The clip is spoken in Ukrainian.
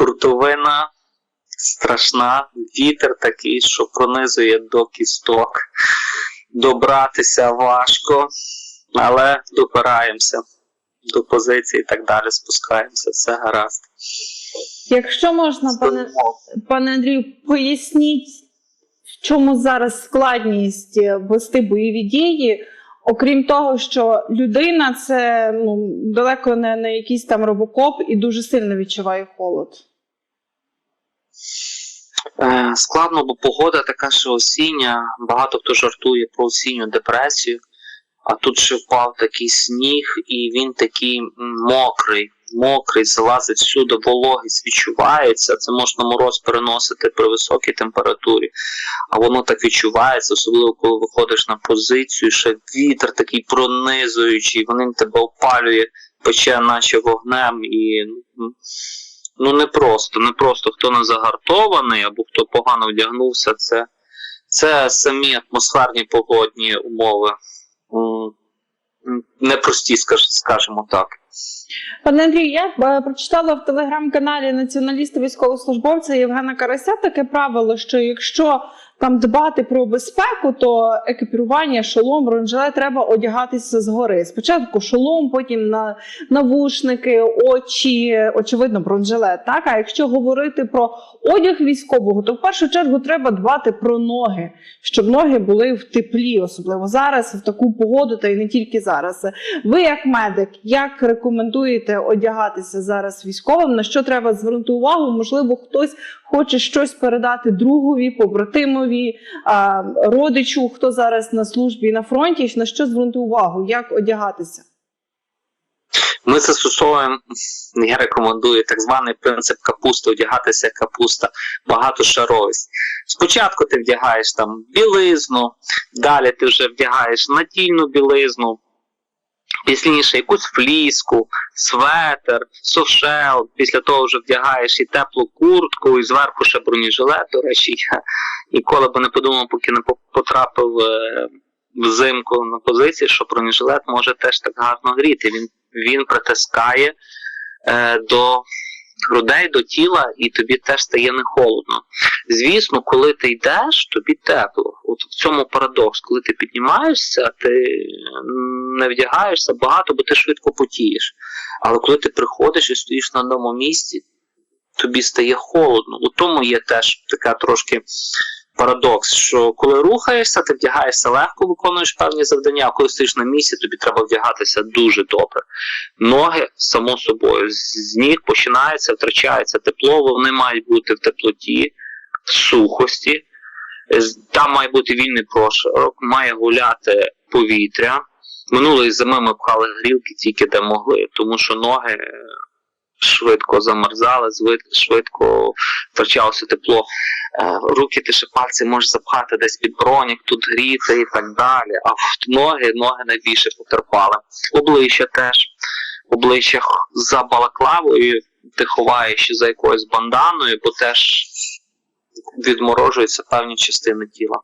хуртовина страшна, вітер такий, що пронизує до кісток. Добратися важко, але допираємося до позиції і так далі, спускаємося, все гаразд. Якщо можна, пане, пане Андрію, поясніть, в чому зараз складність е, вести бойові дії, окрім того, що людина це ну, далеко не, не якийсь там робокоп і дуже сильно відчуває холод. Е, складно, бо погода така, що осіння. Багато хто жартує про осінню депресію, а тут ще впав такий сніг, і він такий мокрий, мокрий, залазить всюди, вологість відчувається. Це можна мороз переносити при високій температурі, а воно так відчувається, особливо коли виходиш на позицію, ще вітер такий пронизуючий, він тебе опалює, пече, наче вогнем і. Ну не просто, не просто хто не загартований або хто погано вдягнувся, це, це самі атмосферні погодні умови. Непрості, скажімо так. Пане Андрію, я е, прочитала в телеграм-каналі націоналіста військовослужбовця Євгена Карася таке правило, що якщо там дбати про безпеку, то екіпірування, шолом, бронежилет треба одягатися згори. Спочатку шолом, потім на навушники, очі, очевидно, бронежилет. Так, а якщо говорити про одяг військового, то в першу чергу треба дбати про ноги, щоб ноги були в теплі, особливо зараз, в таку погоду, та й не тільки зараз. Ви, як медик, як рекомендуєте одягатися зараз військовим? На що треба звернути увагу? Можливо, хтось хоче щось передати другові, побратимові, а, родичу, хто зараз на службі на фронті. На що звернути увагу? Як одягатися? Ми застосовуємо, я рекомендую так званий принцип капусти, одягатися як капуста, багатошаровість. Спочатку ти вдягаєш там білизну, далі ти вже вдягаєш натільну білизну, пізніше якусь фліску, светер, софшел, після того вже вдягаєш і теплу куртку, і зверху ще бронежилет. До речі, я ніколи би не подумав, поки не потрапив е, взимку на позиції, що бронежилет може теж так гарно гріти. Він він притискає е, до грудей, до тіла, і тобі теж стає не холодно. Звісно, коли ти йдеш, тобі тепло. От в цьому парадокс, коли ти піднімаєшся, ти не вдягаєшся багато, бо ти швидко потієш. Але коли ти приходиш і стоїш на одному місці, тобі стає холодно. У тому є теж така трошки парадокс, що коли рухаєшся, ти вдягаєшся легко, виконуєш певні завдання, а коли стоїш на місці, тобі треба вдягатися дуже добре. Ноги, само собою, з ніг починається, втрачається тепло, вони мають бути в теплоті, в сухості. Там має бути вільний прошарок, має гуляти повітря. Минулої зими ми пхали грілки тільки де могли, тому що ноги е, швидко замерзали, швидко втрачалося тепло. Е, Руки ти ще пальці можеш запхати десь під бронік, тут гріти і так далі. А ноги, ноги найбільше потерпали. Обличчя теж. Обличчя за балаклавою ти ховаєш за якоюсь банданою, бо теж відморожуються певні частини тіла.